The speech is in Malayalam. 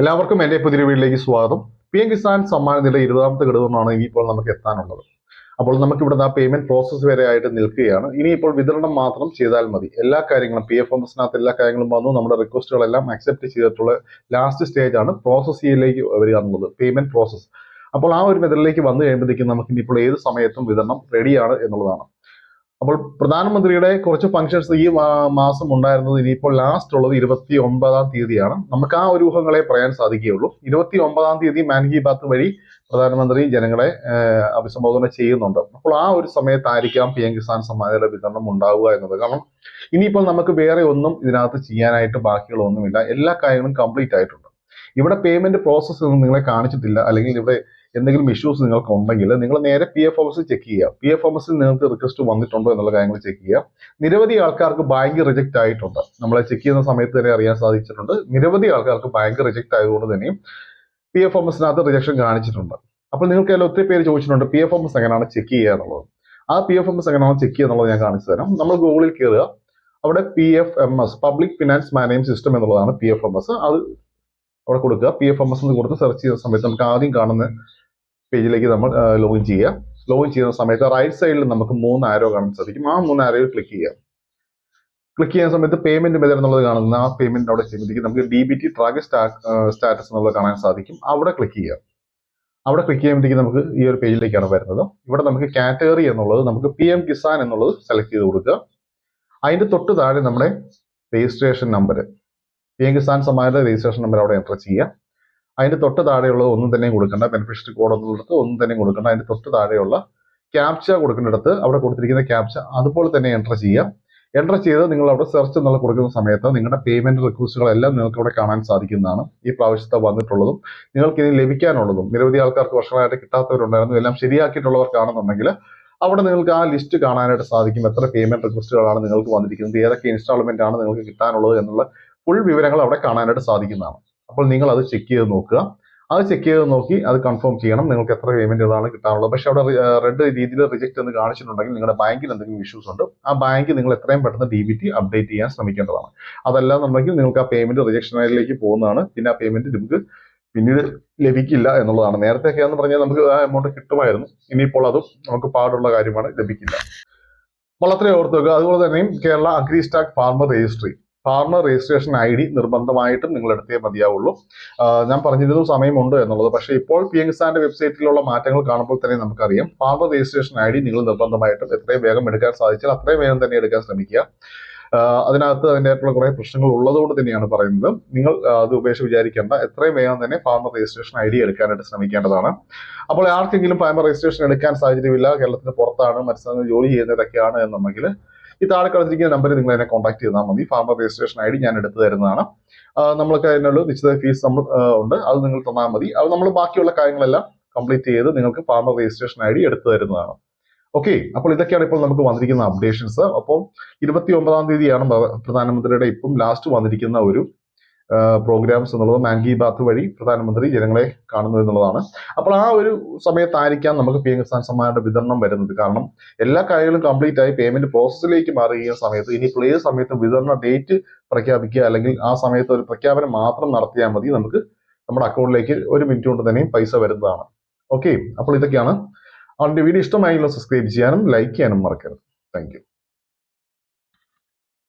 എല്ലാവർക്കും എന്റെ പുതിയ വീട്ടിലേക്ക് സ്വാഗതം. പി എം കിസാൻ സമ്മാന നില ഇരുപതാമത്തെ ഘടകമാണ് ഇനിയിപ്പോൾ നമുക്ക് എത്താനുള്ളത്. അപ്പോൾ നമുക്ക് ഇവിടെ ആ പേയ്മെന്റ് പ്രോസസ്സ് വരെ ആയിട്ട് നിൽക്കുകയാണ്. ഇനിയിപ്പോൾ വിതരണം മാത്രം ചെയ്താൽ മതി. എല്ലാ കാര്യങ്ങളും പി എഫ് എംഎസിനകത്ത് എല്ലാ കാര്യങ്ങളും വന്നു. നമ്മുടെ റിക്വസ്റ്റുകളെല്ലാം അക്സെപ്റ്റ് ചെയ്തിട്ടുള്ള ലാസ്റ്റ് സ്റ്റേജ് ആണ് പ്രോസസ്സിലേക്ക് വരിക എന്നുള്ളത് പേയ്മെന്റ് പ്രോസസ്സ് അപ്പോൾ ആ ഒരു മെതലിലേക്ക് വന്നു കഴിയുമ്പോഴത്തേക്കും നമുക്ക് ഇനിയിപ്പോൾ ഏത് സമയത്തും വിതരണം റെഡിയാണ് എന്നുള്ളതാണ്. അപ്പോൾ പ്രധാനമന്ത്രിയുടെ കുറച്ച് ഫംഗ്ഷൻസ് ഈ മാസം ഉണ്ടായിരുന്നത് ഇനിയിപ്പോൾ ലാസ്റ്റ് ഉള്ളത് ഇരുപത്തി ഒമ്പതാം തീയതിയാണ്. നമുക്ക് ആ ഒരു ഊഹങ്ങളെ പറയാൻ സാധിക്കുകയുള്ളൂ. ഇരുപത്തി ഒമ്പതാം തീയതി മാൻ കി ബാത്ത് വഴി പ്രധാനമന്ത്രി ജനങ്ങളെ അഭിസംബോധന ചെയ്യുന്നുണ്ട്. അപ്പോൾ ആ ഒരു സമയത്തായിരിക്കാം പി എം കിസാൻ സമ്മാനയുടെ വിതരണം ഉണ്ടാവുക എന്നത്. കാരണം ഇനിയിപ്പോൾ നമുക്ക് വേറെ ഒന്നും ഇതിനകത്ത് ചെയ്യാനായിട്ട് ബാക്കികളൊന്നുമില്ല എല്ലാ കാര്യങ്ങളും കംപ്ലീറ്റ് ആയിട്ടുണ്ട്. ഇവിടെ പേയ്മെന്റ് പ്രോസസ്സ് ഒന്നും നിങ്ങളെ കാണിച്ചിട്ടില്ല. അല്ലെങ്കിൽ ഇവിടെ എന്തെങ്കിലും ഇഷ്യൂസ് നിങ്ങൾക്ക് ഉണ്ടെങ്കിൽ നിങ്ങൾ നേരെ പി എഫ് ഓഫീസിൽ ചെക്ക് ചെയ്യുക. പി എഫ് ഓഫീസിൽ നിങ്ങൾക്ക് റിക്വസ്റ്റ് വന്നിട്ടുണ്ടോ എന്നുള്ള കാര്യങ്ങൾ ചെക്ക് ചെയ്യുക. നിരവധി ആൾക്കാർക്ക് ബാങ്ക് റിജക്റ്റ് ആയിട്ടുണ്ട്. നമ്മളെ ചെക്ക് ചെയ്യുന്ന സമയത്ത് തന്നെ അറിയാൻ സാധിച്ചിട്ടുണ്ട്. നിരവധി ആൾക്കാർക്ക് ബാങ്ക് റിജക്റ്റ് ആയതുകൊണ്ട് തന്നെയും പി എഫ് ഓഫീസിനകത്ത് റിജക്ഷൻ കാണിച്ചിട്ടുണ്ട്. അപ്പോൾ നിങ്ങൾക്ക് അതിൽ ഒത്തിരി പേര് ചോദിച്ചിട്ടുണ്ട് പി എഫ് ഓഫീസ് എങ്ങനെയാണ് ചെക്ക് ചെയ്യുക എന്നുള്ളത്? ആ പി എഫ് എം എസ് എങ്ങനെയാണ് ചെക്ക് ചെയ്യുക എന്നുള്ളത് ഞാൻ കാണിച്ചു തരാം. നമ്മൾ ഗൂഗിളിൽ കയറുക അവിടെ P F M S public finance management system എന്നുള്ളതാണ് പി എഫ് എം എസ് അത് അവിടെ കൊടുക്കുക. പി എഫ് എം എസ് എന്ന് കൊടുത്ത് സെർച്ച് ചെയ്യുന്ന സമയത്ത് നമുക്ക് ആദ്യം കാണുന്ന പേജിലേക്ക് നമ്മൾ ലോഗിൻ ചെയ്യുക. ലോഗിൻ ചെയ്യുന്ന സമയത്ത് റൈറ്റ് സൈഡിൽ നമുക്ക് മൂന്ന് ആരോ കാണാൻ സാധിക്കും. ആ മൂന്ന് ആരോയിൽ ക്ലിക്ക് ചെയ്യുക. ക്ലിക്ക് ചെയ്യുന്ന സമയത്ത് പേയ്മെന്റ് മെതഡ് എന്നുള്ളത് കാണുന്ന ആ പേയ്മെന്റ് അവിടെ ചെയ്യുമ്പോഴത്തേക്ക് നമുക്ക് D B T track status എന്നുള്ളത് കാണാൻ സാധിക്കും. അവിടെ ക്ലിക്ക് ചെയ്യുക. അവിടെ ക്ലിക്ക് ചെയ്യുമ്പോഴത്തേക്ക് നമുക്ക് ഈ ഒരു പേജിലേക്കാണ് വരുന്നത്. ഇവിടെ നമുക്ക് കാറ്റഗറി എന്നുള്ളത് നമുക്ക് പി എം കിസാൻ എന്നുള്ളത് സെലക്ട് ചെയ്ത് കൊടുക്കുക. അതിന്റെ തൊട്ട് താഴെ നമ്മുടെ registration number P M Kisan Samman registration number അവിടെ എന്റർ ചെയ്യുക. അതിന്റെ തൊട്ട് താഴെയുള്ളത് ഒന്നും തന്നെയും കൊടുക്കണ്ട. ബെനിഫിഷ്യറി കോഡ് എന്നുള്ളത് ഒന്നും തന്നെയും കൊടുക്കണ്ട. അതിന്റെ തൊട്ട് താഴെയുള്ള ക്യാപ്ച കൊടുക്കുന്നിടത്ത് അവിടെ കൊടുത്തിരിക്കുന്ന ക്യാപ്ച അതുപോലെ തന്നെ എന്റർ ചെയ്യാം എന്റർ ചെയ്ത് നിങ്ങൾ അവിടെ സെർച്ച് എന്നുള്ള കൊടുക്കുന്ന സമയത്ത് നിങ്ങളുടെ പേയ്മെന്റ് റിക്വസ്റ്റുകളെല്ലാം നിങ്ങൾക്ക് ഇവിടെ കാണാൻ സാധിക്കുന്നതാണ്. ഈ പ്രാവശ്യത്തെ വന്നിട്ടുള്ളതും നിങ്ങൾക്ക് ഇനി ലഭിക്കാനുള്ളതും. നിരവധി ആൾക്കാർക്ക് വർഷങ്ങളായിട്ട് കിട്ടാത്തവരുണ്ടായിരുന്നു. എല്ലാം ശരിയാക്കിയിട്ടുള്ളവർക്കാണെന്നുണ്ടെങ്കിൽ അവിടെ നിങ്ങൾക്ക് ആ ലിസ്റ്റ് കാണാനായിട്ട് സാധിക്കും. എത്ര പേയ്മെന്റ് റിക്വസ്റ്റുകളാണ് നിങ്ങൾക്ക് വന്നിരിക്കുന്നത്. ഏതൊക്കെ ഇൻസ്റ്റാൾമെന്റ് ആണ് നിങ്ങൾക്ക് കിട്ടാനുള്ളത് എന്നുള്ള ഫുൾ വിവരങ്ങൾ അവിടെ കാണാനായിട്ട് സാധിക്കുന്നതാണ്. അപ്പോൾ നിങ്ങൾ അത് ചെക്ക് ചെയ്ത് നോക്കുക. അത് ചെക്ക് ചെയ്ത് നോക്കി അത് കൺഫേം ചെയ്യണം. നിങ്ങൾക്ക് എത്ര പേയ്മെന്റുകളാണ് കിട്ടാനുള്ളത്. പക്ഷെ അവിടെ റെഡ് രീതിയിൽ റിജക്ട് എന്ന് കാണിച്ചിട്ടുണ്ടെങ്കിൽ നിങ്ങളുടെ ബാങ്കിൽ എന്തെങ്കിലും ഇഷ്യൂസ് ഉണ്ട്. ആ ബാങ്ക് നിങ്ങൾ എത്രയും പെട്ടെന്ന് ഡി ബി ടി അപ്ഡേറ്റ് ചെയ്യാൻ ശ്രമിക്കേണ്ടതാണ്. അതല്ല എന്നുണ്ടെങ്കിൽ നിങ്ങൾക്ക് ആ പേയ്മെന്റ് റിജക്ഷനിലേക്ക് പോകുന്നതാണ്. പിന്നെ ആ പേയ്മെന്റ് നമുക്ക് പിന്നീട് ലഭിക്കില്ല എന്നുള്ളതാണ്. നേരത്തെ എന്ന് പറഞ്ഞാൽ നമുക്ക് ആ എമൗണ്ട് കിട്ടുമായിരുന്നു. ഇനിയിപ്പോൾ അതും നമുക്ക് പാടുള്ള കാര്യമാണ് ലഭിക്കില്ല. വളരെ ഓർത്തു വെക്കുക. അതുപോലെ തന്നെയും Kerala agri stack farmer registry farmer registration I D നിർബന്ധമായിട്ടും നിങ്ങൾ എടുത്തേ മതിയാവുള്ളൂ ഞാൻ പറഞ്ഞിരുന്നു സമയമുണ്ട് എന്നുള്ളത്. പക്ഷേ ഇപ്പോൾ പി എം കിസാന്റെ വെബ്സൈറ്റിലുള്ള മാറ്റങ്ങൾ കാണുമ്പോൾ തന്നെ നമുക്കറിയാം. ഫാർമർ രജിസ്ട്രേഷൻ ഐ ഡി നിങ്ങൾ നിർബന്ധമായിട്ടും എത്രയും വേഗം എടുക്കാൻ സാധിച്ചാൽ അത്രയും വേഗം തന്നെ എടുക്കാൻ ശ്രമിക്കുക. അതിനകത്ത് അതിന്റെതായിട്ടുള്ള കുറേ പ്രശ്നങ്ങൾ ഉള്ളതുകൊണ്ട് തന്നെയാണ് പറയുന്നത്. നിങ്ങൾ അത് ഉപേക്ഷ വിചാരിക്കേണ്ട. എത്രയും വേഗം തന്നെ ഫാർമർ രജിസ്ട്രേഷൻ ഐ ഡി എടുക്കാനായിട്ട് ശ്രമിക്കേണ്ടതാണ്. അപ്പോൾ ആർക്കെങ്കിലും ഫാർമർ രജിസ്ട്രേഷൻ എടുക്കാൻ സാഹചര്യമില്ല. കേരളത്തിന് പുറത്താണ് മത്സ്യ ജോലി ചെയ്യുന്നവരൊക്കെയാണ് എന്നുണ്ടെങ്കിൽ ഈ താഴെ കളഞ്ഞിരിക്കുന്ന നമ്പറിൽ നിങ്ങൾ എന്നെ കോൺടാക്ട് ചെയ്താൽ മതി. ഫാർമർ രജിസ്ട്രേഷൻ ഐ ഡി ഞാൻ എടുത്തു തരുന്നതാണ്. നമ്മൾക്ക് അതിനുള്ള നിശ്ചിത ഫീസ് നമ്മൾ ഉണ്ട്. അത് നിങ്ങൾ തന്നാൽ മതി. അത് നമ്മൾ ബാക്കിയുള്ള കാര്യങ്ങളെല്ലാം കംപ്ലീറ്റ് ചെയ്ത് നിങ്ങൾക്ക് ഫാർമർ രജിസ്ട്രേഷൻ ഐ ഡി എടുത്തു തരുന്നതാണ്. ഓക്കെ അപ്പോൾ ഇതൊക്കെയാണ് ഇപ്പോൾ നമുക്ക് വന്നിരിക്കുന്ന അപ്ഡേഷൻസ് അപ്പോൾ ഇരുപത്തി ഒമ്പതാം തീയതിയാണ് പ്രധാനമന്ത്രിയുടെ ഇപ്പം ലാസ്റ്റ് വന്നിരിക്കുന്ന ഒരു പ്രോഗ്രാംസ് എന്നുള്ളത് മാൻ കി ബാത്ത് വഴി പ്രധാനമന്ത്രി ജനങ്ങളെ കാണുന്നു എന്നുള്ളതാണ്. അപ്പോൾ ആ ഒരു സമയത്തായിരിക്കാം നമുക്ക് പി എം കിസാൻ സമ്മാനയുടെ വിതരണം വരുന്നത്. കാരണം എല്ലാ കാര്യങ്ങളും കംപ്ലീറ്റ് ആയി പേയ്മെന്റ് പ്രോസസ്സിലേക്ക് മാറുകയും സമയത്ത് ഇനിയിപ്പോൾ ഏത് സമയത്ത് വിതരണ ഡേറ്റ് പ്രഖ്യാപിക്കുക അല്ലെങ്കിൽ ആ സമയത്ത് ഒരു പ്രഖ്യാപനം മാത്രം നടത്തിയാൽ മതി നമുക്ക് നമ്മുടെ അക്കൗണ്ടിലേക്ക് ഒരു മിനിറ്റ് കൊണ്ട് തന്നെയും പൈസ വരുന്നതാണ്. ഓക്കെ അപ്പോൾ ഇതൊക്കെയാണ്. അവന്റെ വീഡിയോ ഇഷ്ടമായെങ്കിൽ സബ്സ്ക്രൈബ് ചെയ്യാനും ലൈക്ക് ചെയ്യാനും മറക്കരുത്. താങ്ക്